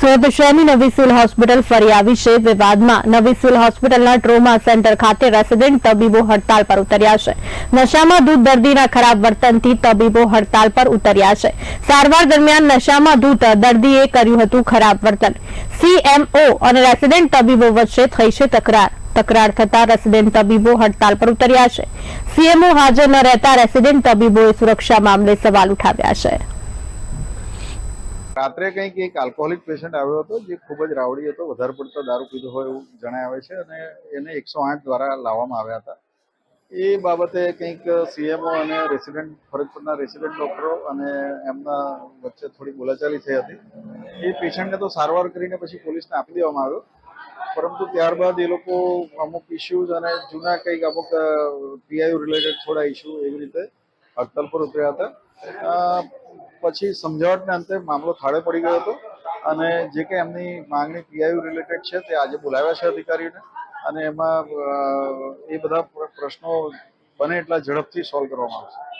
સુરત શહેરની નવી હોસ્પિટલ ફરી આવી છે. વિવાદમાં નવી હોસ્પિટલના ટ્રોમા સેન્ટર ખાતે રેસિડેન્ટ તબીબો હડતાલ પર ઉતર્યા છે. નશામાં દૂધ દર્દીના ખરાબ વર્તનથી તબીબો હડતાલ પર ઉતર્યા છે. સારવાર દરમિયાન નશામાં દૂધ દર્દીએ કર્યું હતું ખરાબ વર્તન. સીએમઓ અને રેસિડેન્ટ તબીબો વચ્ચે થઈ છે તકરાર. તકરાર થતા રેસિડેન્ટ તબીબો હડતાલ પર ઉતર્યા છે. સીએમઓ હાજર ન રહેતા રેસિડેન્ટ તબીબોએ સુરક્ષા મામલે સવાલ ઉઠાવ્યા છે. રાત્રે કંઈક એક આલ્કોહોલિક પેશન્ટ આવ્યો હતો, જે ખૂબ જ રાવડી હતો, વધારે પડતો દારૂ પીધો હોય એવું જણાય આવે છે અને એને એકસો આઠ દ્વારા લાવવામાં આવ્યા હતા. એ બાબતે કંઈક સીએમઓ અને રેસિડેન્ટ ફરજપુરના રેસિડેન્ટ ડૉક્ટરો અને એમના વચ્ચે થોડી બોલાચાલી થઈ હતી. એ પેશન્ટને તો સારવાર કરીને પછી પોલીસને આપી દેવામાં આવ્યો. પરંતુ ત્યારબાદ એ લોકો અમુક ઇસ્યુઝ અને જૂના કંઈક અમુક પીઆઈયુ રિલેટેડ થોડા ઇસ્યુ એવી રીતે હડતાલ પર ઉતર્યા હતા. પછી સમજાવટને અંતે મામલો થાળે પડી ગયો હતો અને જે કે એમની માંગણી પીઆઈયુ રિલેટેડ છે તે આજે બોલાવ્યા છે અધિકારીઓને અને એમાં એ બધા પ્રશ્નો બને એટલા ઝડપથી સોલ્વ કરવામાં આવશે.